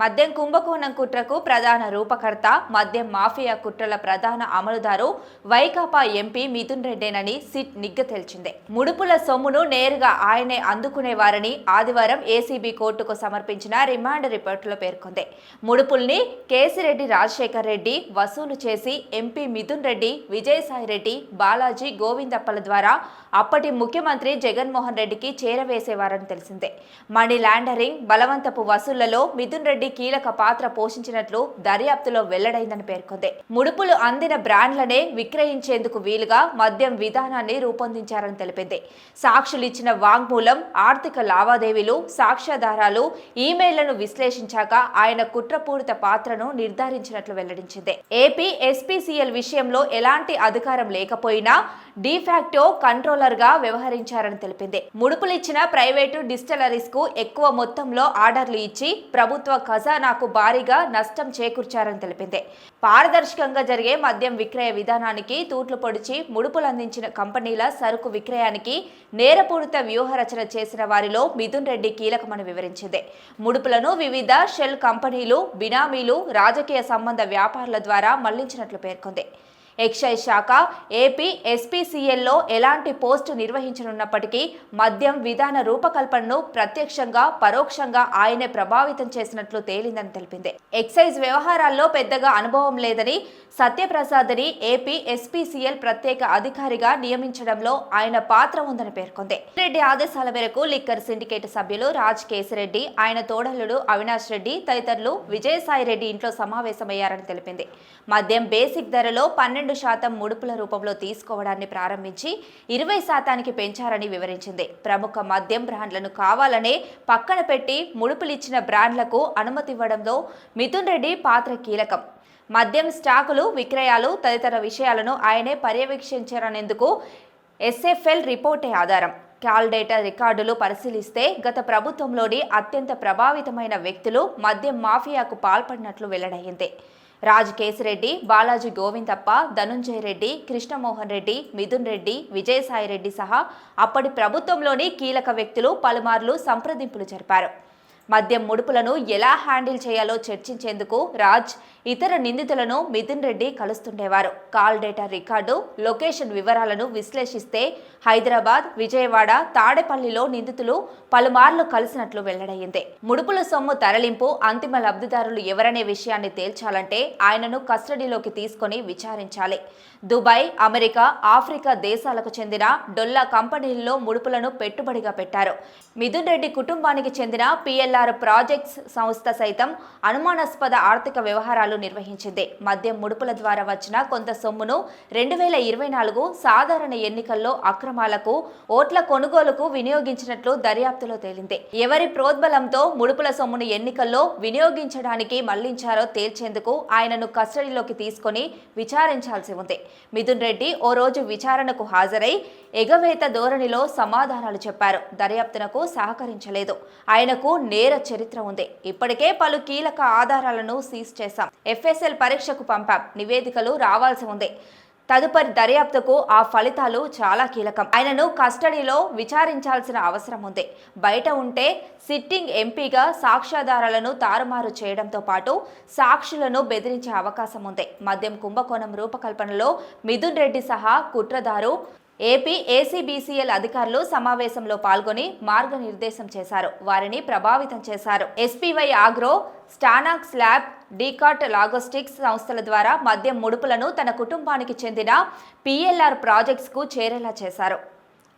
మద్యం కుంభకోణం కుట్రకు ప్రధాన రూపకర్త మద్యం మాఫియా కుట్రల ప్రధాన అమలుదారు వైకాపా ఎంపీ మిథున్ రెడ్డేనని సిట్ నిగ్గ తేల్చింది. ముడుపుల సొమ్మును నేరుగా ఆయనే అందుకునేవారని ఆదివారం ఏసీబీ కోర్టుకు సమర్పించిన రిమాండ్ రిపోర్టులో పేర్కొంది. ముడుపుల్ని కేసిరెడ్డి రాజశేఖర్ రెడ్డి వసూలు చేసి ఎంపీ మిథున్ రెడ్డి విజయసాయి రెడ్డి బాలాజీ గోవిందప్పల ద్వారా అప్పటి ముఖ్యమంత్రి జగన్మోహన్ రెడ్డికి చేరవేసేవారని తెలిసిందే. మనీ లాండరింగ్ బలవంతపు వసూళ్ళలో మిథున్ రెడ్డి కీలక పాత్ర పోషించినట్లు దర్యాప్తులో వెల్లడైందని పేర్కొంది. ముడుపులు అందిన బ్రాండ్లనే విక్రయించేందుకు వీలుగా మద్యం విధానాన్ని రూపొందించారని తెలిపింది. సాక్షులు ఇచ్చిన వాంగ్మూలం ఆర్థిక లావాదేవీలు సాక్ష్యాధారాలు ఈమెయిల్లను విశ్లేషించాక ఆయన కుట్రపూరిత పాత్రను నిర్ధారించినట్లు వెల్లడించింది. ఏపీ ఎస్పీసీఎల్ విషయంలో ఎలాంటి అధికారం లేకపోయినా డిఫాక్టో కంట్రోలర్గా వ్యవహరించారని తెలిపింది. ముడుపులిచ్చిన ప్రైవేటు డిస్టిలరీస్కు ఎక్కువ మొత్తంలో ఆర్డర్లు ఇచ్చి ప్రభుత్వ ఖజానాకు భారీగా నష్టం చేకూర్చారని తెలిపింది. పారదర్శకంగా జరిగే మద్యం విక్రయ విధానానికి తూట్లు పొడిచి ముడుపులు అందించిన కంపెనీల సరుకు విక్రయానికి నేరపూరిత వ్యూహరచన చేసిన వారిలో మిథున్ రెడ్డి కీలకమని వివరించింది. ముడుపులను వివిధ షెల్ కంపెనీలు బినామీలు రాజకీయ సంబంధ వ్యాపారుల ద్వారా మళ్ళించినట్లు పేర్కొంది. ఎక్సైజ్ శాఖ ఏపీ ఎస్పీసీఎల్లో ఎలాంటి పోస్టు నిర్వహించనున్నప్పటికీ మద్యం విధాన రూపకల్పనను ప్రత్యక్షంగా పరోక్షంగా ఆయనే ప్రభావితం చేసినట్లు తేలిందని తెలిపింది. ఎక్సైజ్ వ్యవహారాల్లో పెద్దగా అనుభవం లేదని సత్యప్రసాద్ని ఏపీ ఎస్పీసీఎల్ ప్రత్యేక అధికారిగా నియమించడంలో ఆయన పాత్ర ఉందని పేర్కొంది. రెడ్డి ఆదేశాల మేరకు లిక్కర్ సిండికేట్ సభ్యులు రాజ్ కేసిరెడ్డి ఆయన తోడల్లుడు అవినాష్ రెడ్డి తదితరులు విజయసాయి రెడ్డి ఇంట్లో సమావేశమయ్యారని తెలిపింది. మద్యం బేసిక్ ధరలో పన్నెండు శాతం ముడుపుల రూపంలో తీసుకోవడాన్ని ప్రారంభించి ఇరవై శాతానికి పెంచారని వివరించింది. ప్రముఖ మద్యం బ్రాండ్లను కావాలనే పక్కన పెట్టి ముడుపులిచ్చిన బ్రాండ్లకు అనుమతి ఇవ్వడంలో మిథున్ రెడ్డి పాత్ర కీలకం. మద్యం స్టాకులు విక్రయాలు తదితర విషయాలను ఆయనే పర్యవేక్షించారనేందుకు ఎస్ఎఫ్ఎల్ రిపోర్టే ఆధారం. కాల్ డేటా రికార్డులు పరిశీలిస్తే గత ప్రభుత్వంలోని అత్యంత ప్రభావితమైన వ్యక్తులు మద్యం మాఫియాకు పాల్పడినట్లు వెల్లడైంది. రాజ్ కేసిరెడ్డి బాలాజీ గోవిందప్ప ధనుంజయ రెడ్డి కృష్ణమోహన్ రెడ్డి మిథున్ రెడ్డి విజయసాయి రెడ్డి సహా అప్పటి ప్రభుత్వంలోని కీలక వ్యక్తులు పలుమార్లు సంప్రదింపులు జరిపారు. మద్యం ముడుపులను ఎలా హ్యాండిల్ చేయాలో చర్చించేందుకు రాజ్ ఇతర నిందితులను మిథున్ రెడ్డి కలుస్తుండేవారు. కాల్ డేటా రికార్డు లొకేషన్ వివరాలను విశ్లేషిస్తే హైదరాబాద్ విజయవాడ తాడేపల్లిలో నిందితులు పలుమార్లు కలిసినట్లు వెల్లడయ్యింది. ముడుపుల సొమ్ము తరలింపు అంతిమ లబ్ధిదారులు ఎవరనే విషయాన్ని తేల్చాలంటే ఆయనను కస్టడీలోకి తీసుకొని విచారించాలి. దుబాయ్ అమెరికా ఆఫ్రికా దేశాలకు చెందిన డొల్లా కంపెనీల్లో ముడుపులను పెట్టుబడిగా పెట్టారు. మిథున్ రెడ్డి కుటుంబానికి చెందిన పిఎల్ ఎల్ఆర్ ప్రాజెక్ట్స్ సంస్థ సైతం అనుమానాస్పద ఆర్థిక వ్యవహారాలు నిర్వహించింది. మద్యం ముడుపుల ద్వారా వచ్చిన కొంత సొమ్మును రెండు వేల ఇరవై నాలుగు సాధారణ ఎన్నికల్లో అక్రమాలకు ఓట్ల కొనుగోలుకు వినియోగించినట్లు దర్యాప్తులో తేలింది. ఎవరి ప్రోద్బలంతో ముడుపుల సొమ్మును ఎన్నికల్లో వినియోగించడానికి మళ్ళించారో తేల్చేందుకు ఆయనను కస్టడీలోకి తీసుకొని విచారించాల్సి ఉంది. మిథున్ రెడ్డి ఓ రోజు విచారణకు హాజరై ఎగవేత ధోరణిలో సమాధానాలు చెప్పారు. దర్యాప్తునకు సహకరించలేదు. ఆయనకు నేర చరిత్ర ఉంది. ఇప్పటికే పలు కీలక ఆధారాలను సీజ్ చేశాం. ఎఫ్ఎస్ఎల్ పరీక్షకు పంపాం. నివేదికలు రావాల్సి ఉంది. తదుపరి దర్యాప్తుకు ఆ ఫలితాలు చాలా కీలకం. ఆయనను కస్టడీలో విచారించాల్సిన అవసరం ఉంది. బయట ఉంటే సిట్టింగ్ ఎంపీగా సాక్ష్యాధారాలను తారుమారు చేయడంతో పాటు సాక్షులను బెదిరించే అవకాశం ఉంది. మద్యం కుంభకోణం రూపకల్పనలో మిథున్ రెడ్డి సహా కుట్రదారు ఏపీ ఏసీబీసీఎల్ అధికారులు సమావేశంలో పాల్గొని మార్గనిర్దేశం చేశారు. వారిని ప్రభావితం చేశారు. ఎస్పీవై ఆగ్రో స్టానాక్స్ ల్యాబ్ డీకాట్ లాగోస్టిక్స్ సంస్థల ద్వారా మద్యం ముడుపులను తన కుటుంబానికి చెందిన పిఎల్ఆర్ ప్రాజెక్ట్స్కు చేరేలా చేశారు.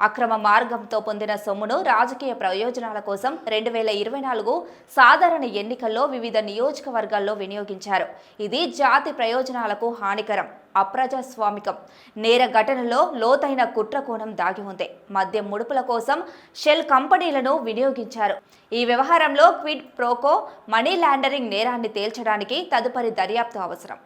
అక్రమ మార్గంతో పొందిన సొమ్మును రాజకీయ ప్రయోజనాల కోసం రెండు వేల ఇరవై నాలుగు సాధారణ ఎన్నికల్లో వివిధ నియోజకవర్గాల్లో వినియోగించారు. ఇది జాతి ప్రయోజనాలకు హానికరం అప్రజాస్వామికం. నేర ఘటనలో లోతైన కుట్రకోణం దాగి ఉంది. మద్యం ముడుపుల కోసం షెల్ కంపెనీలను వినియోగించారు. ఈ వ్యవహారంలో క్విడ్ ప్రోకో మనీ లాండరింగ్ నేరాన్ని తేల్చడానికి తదుపరి దర్యాప్తు అవసరం.